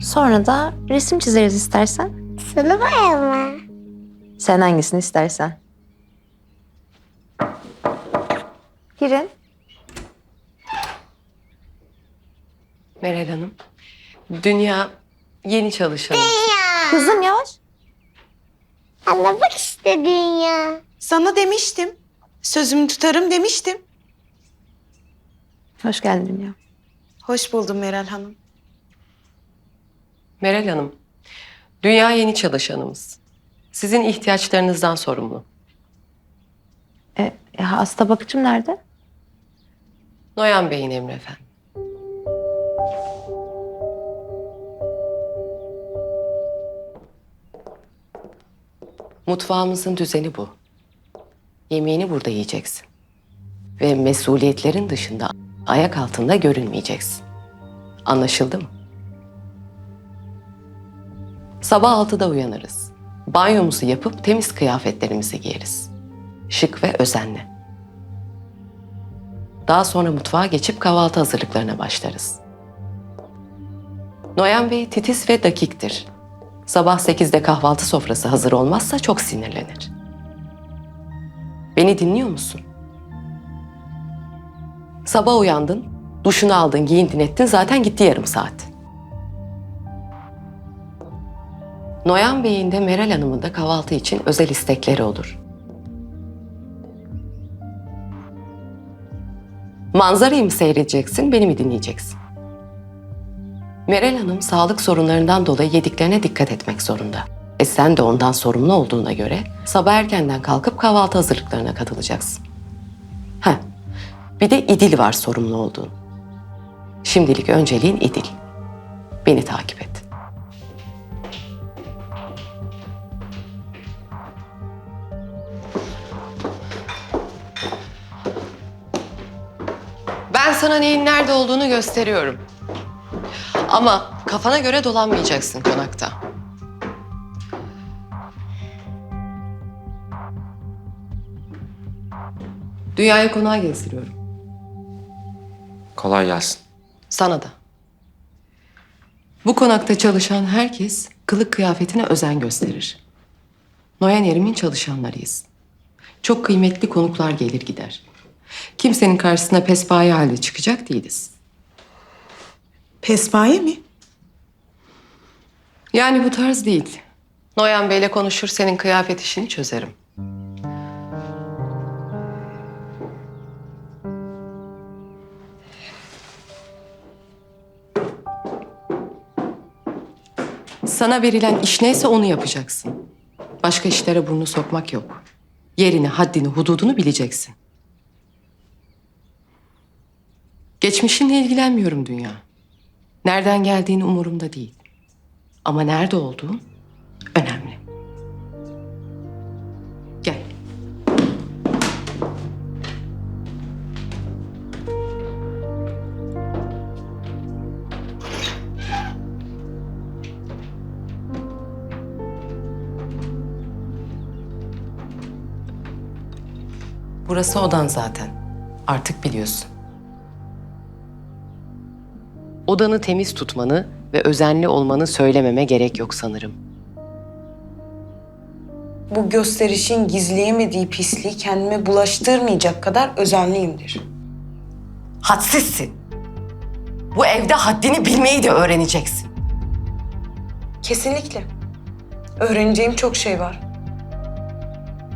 Sonra da resim çizeriz istersen. Sulu boya mı? Sen hangisini istersen. Girin. Meral Hanım. Dünya yeni çalışan. Kızım yavaş. Anla bak işte dünya. Sana demiştim. Sözümü tutarım demiştim. Hoş geldin Dünya. Hoş buldum Meral Hanım. Meral Hanım. Dünya yeni çalışanımız. Sizin ihtiyaçlarınızdan sorumlu. E, e, hasta bakıcım nerede? Noyan Bey'in emri efendim. Mutfağımızın düzeni bu. Yemeğini burada yiyeceksin. Ve mesuliyetlerin dışında ayak altında görünmeyeceksin. Anlaşıldı mı? Sabah altıda uyanırız. Banyomuzu yapıp temiz kıyafetlerimizi giyeriz. Şık ve özenli. Daha sonra mutfağa geçip kahvaltı hazırlıklarına başlarız. Noyan Bey titiz ve dakiktir. Sabah 8'de kahvaltı sofrası hazır olmazsa çok sinirlenir. Beni dinliyor musun? Sabah uyandın, duşunu aldın, giyindin ettin zaten gitti yarım saat. Noyan Bey'in de Meral Hanım'ın da kahvaltı için özel istekleri olur. Manzarayı mı seyredeceksin, beni mi dinleyeceksin? Meral Hanım sağlık sorunlarından dolayı yediklerine dikkat etmek zorunda. E sen de ondan sorumlu olduğuna göre sabah erkenden kalkıp kahvaltı hazırlıklarına katılacaksın. Ha, bir de İdil var sorumlu olduğun. Şimdilik önceliğin İdil. Beni takip et. Sana neyin nerede olduğunu gösteriyorum. Ama kafana göre dolanmayacaksın konakta. Dünyayı konağa gezdiriyorum. Kolay gelsin. Sana da. Bu konakta çalışan herkes kılık kıyafetine özen gösterir. Noyan Erim'in çalışanlarıyız. Çok kıymetli konuklar gelir gider. Kimsenin karşısına pespaye halde çıkacak değiliz. Pespaye mi? Yani bu tarz değil. Noyan Bey'le konuşur senin kıyafet işini çözerim. Sana verilen iş neyse onu yapacaksın. Başka işlere burnunu sokmak yok. Yerini, haddini, hududunu bileceksin. Geçmişinle ilgilenmiyorum dünya. Nereden geldiğin umurumda değil. Ama nerede olduğun önemli. Gel. Burası odan zaten. Artık biliyorsun. Odanı temiz tutmanı ve özenli olmanı söylememe gerek yok sanırım. Bu gösterişin gizleyemediği pisliği kendime bulaştırmayacak kadar özenliyimdir. Hadsizsin. Bu evde haddini bilmeyi de öğreneceksin. Kesinlikle. Öğreneceğim çok şey var.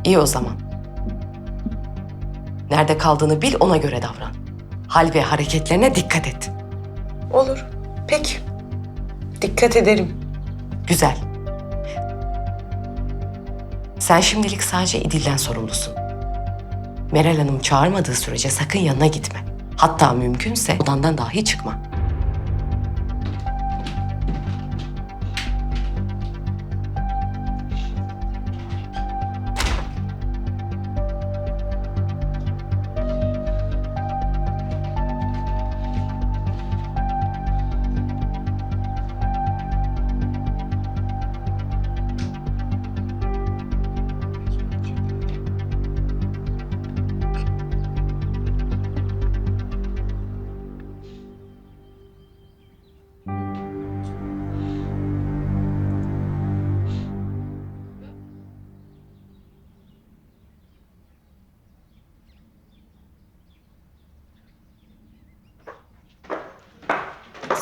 İyi o zaman. Nerede kaldığını bil ona göre davran. Hal ve hareketlerine dikkat et. Olur. Peki. Dikkat ederim. Güzel. Sen şimdilik sadece İdil'den sorumlusun. Meral Hanım çağırmadığı sürece sakın yanına gitme. Hatta mümkünse odandan dahi çıkma.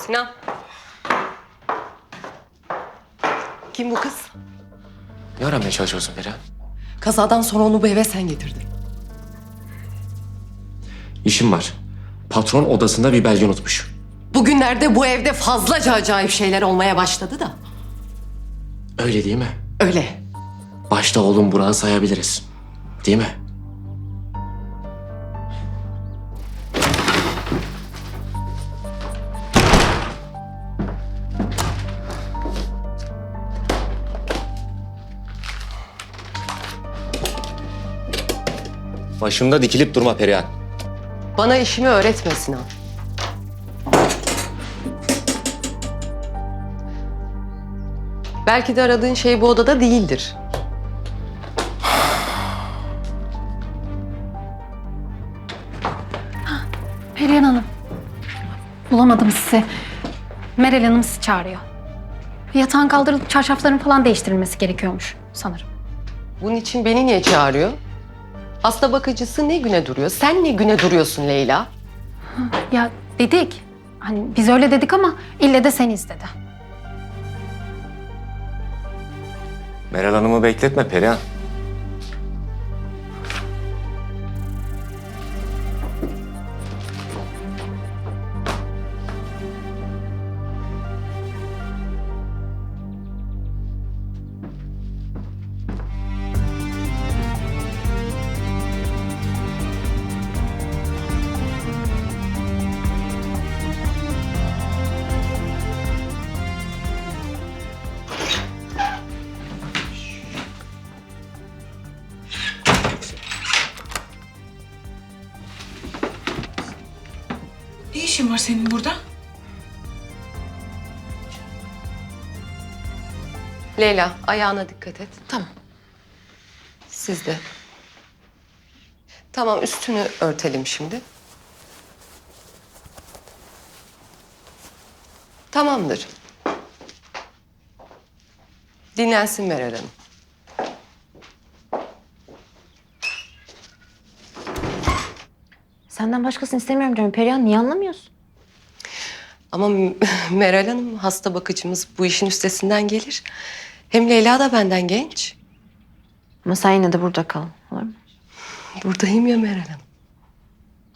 Sinan. Kim bu kız? Ne aramaya çalışıyorsun Perihan? Kazadan sonra onu bu eve sen getirdin. İşim var. Patron odasında bir belge unutmuş. Bugünlerde bu evde fazlaca acayip şeyler olmaya başladı da. Öyle değil mi? Öyle. Başta oğlum Burak'ı sayabiliriz. Değil mi? Başımda dikilip durma Perihan. Bana işimi öğretme Sinan. Belki de aradığın şey bu odada değildir. Perihan Hanım. Bulamadım sizi. Meral Hanım sizi çağırıyor. Yatağın kaldırılıp çarşafların falan değiştirilmesi gerekiyormuş sanırım. Bunun için beni niye çağırıyor? Hasta bakıcısı ne güne duruyor? Sen ne güne duruyorsun Leyla? Ya dedik. Hani biz öyle dedik ama ille de sen istedi. Meral Hanım'ı bekletme Perihan. Ne işin var senin burada? Leyla ayağına dikkat et. Tamam. Siz de. Tamam üstünü örtelim şimdi. Tamamdır. Dinlensin Meral Hanım. Senden başkasını istemiyorum diyorum. Perihan niye anlamıyorsun? Ama Meral Hanım hasta bakıcımız bu işin üstesinden gelir. Hem Leyla da benden genç. Ama sen yine de burada kal. Olur mu? Buradayım ya Meral Hanım.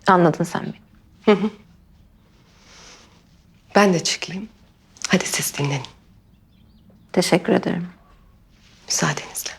Anladın sen beni. Ben de çıkayım. Hadi siz dinlenin. Teşekkür ederim. Müsaadenizle.